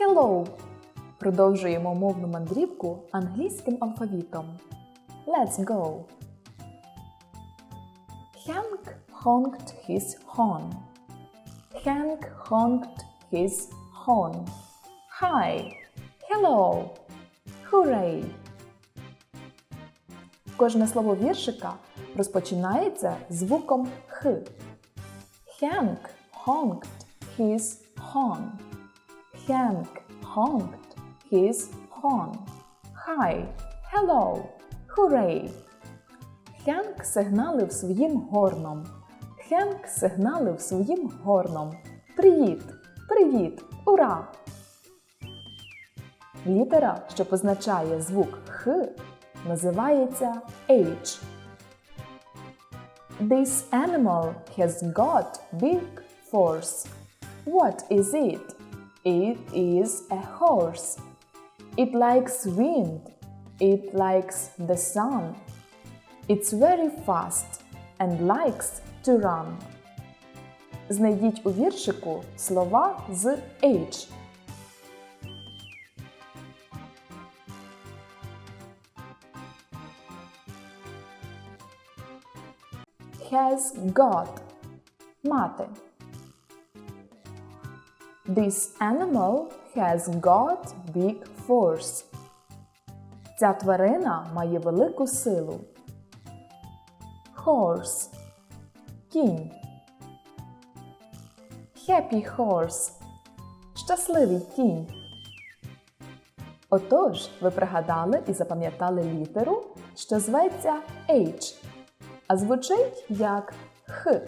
Hello! Продовжуємо мовну мандрівку англійським алфавітом. Let's go! Hank honked his horn. Hank honked his horn. Hi! Hello! Hooray! Кожне слово віршика розпочинається звуком Х. Hank honked his horn. Hank honked his horn. Hi, hello, hooray. Хенк сигналив своїм горном. Хенк сигналив своїм горном. Привіт! Привіт! Ура! Літера, що позначає звук Х, називається H. This animal has got big force. What is it? It is a horse. It likes wind. It likes the sun. It's very fast and likes to run. Знайдіть у віршику слова з H. Has got мати. This animal has got big force. Ця тварина має велику силу. Horse кінь. Happy horse щасливий кінь. Отож, ви пригадали і запам'ятали літеру, що зветься H, а звучить як Х.